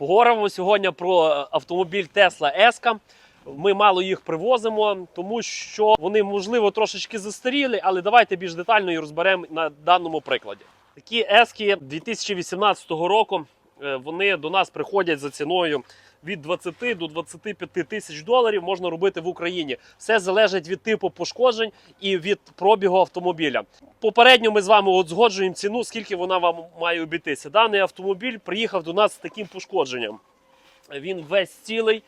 Поговоримо сьогодні про е, автомобіль Tesla S. Ми мало їх привозимо, тому що вони можливо трошечки застаріли, але давайте більш детально і розберемо на даному прикладі. Такі ески 2018 року вони до нас приходять за ціною від 20 до 25 тисяч доларів. Можна робити в Україні. Все залежить від типу пошкоджень і від пробігу автомобіля. Попередньо ми з вами от згоджуємо ціну, скільки вона вам має обійтися. Даний автомобіль приїхав до нас з таким пошкодженням. Він весь цілий.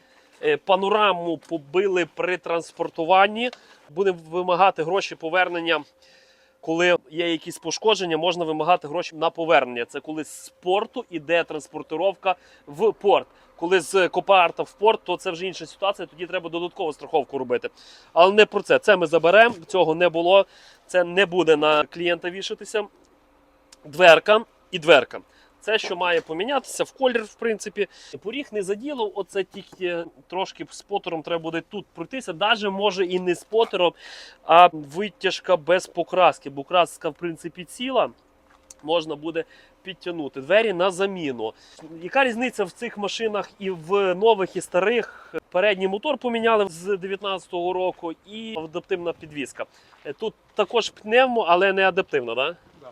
Е, Панораму побили при транспортуванні. Будемо вимагати гроші повернення. Коли є якісь пошкодження, можна вимагати гроші на повернення. Це коли з порту іде транспортировка в порт. Коли з Копарта в порт, то це вже інша ситуація. Тоді треба додаткову страховку робити. Але не про це. Це ми заберемо. Цього не було. Це не буде на клієнта вішатися. Дверка і дверка. Це, що має помінятися в колір, в принципі. Поріг не заділив, оце тільки трошки з потером треба буде тут пройтися. Навіть може і не з потером, а витяжка без покраски. Бо краска, в принципі, ціла. Можна буде підтягнути двері на заміну. Яка різниця в цих машинах і в нових, і старих? Передній мотор поміняли з 2019 року і адаптивна підвізка. Тут також пневмо, але не адаптивна, так? Да.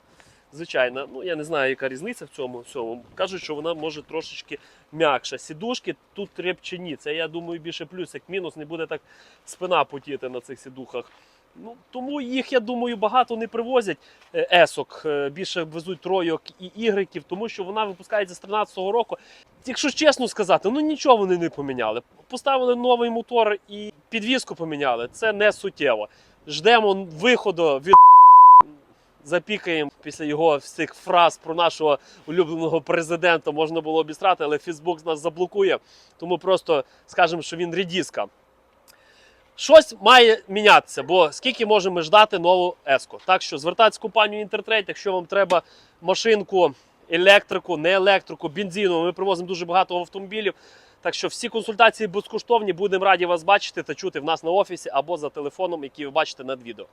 Звичайно, ну я не знаю, яка різниця в цьому всьому. Кажуть, що вона може трошечки м'якша. Сідушки тут репчані. Це я думаю більше плюс, як мінус, не буде так спина потіти на цих сідухах. Ну, тому їх, я думаю, багато не привозять е, есок. Е, Більше везуть тройок і ігреків, тому що вона випускається з 13-го року. Якщо чесно сказати, ну нічого вони не поміняли. Поставили новий мотор і підвізку поміняли. Це не суттєво. Ждемо виходу від запікаємо після його всіх фраз про нашого улюбленого президента можна було обістрати, але Фейсбук нас заблокує. Тому просто скажемо, що він рідіска. Щось має мінятися, бо скільки можемо ждати нову еску. Так що звертайтесь компанію Інтертрейд, якщо вам треба машинку, електрику, не електрику, бензину. Ми привозимо дуже багато автомобілів. Так що всі консультації безкоштовні. Будемо раді вас бачити та чути в нас на офісі або за телефоном, який ви бачите над відео.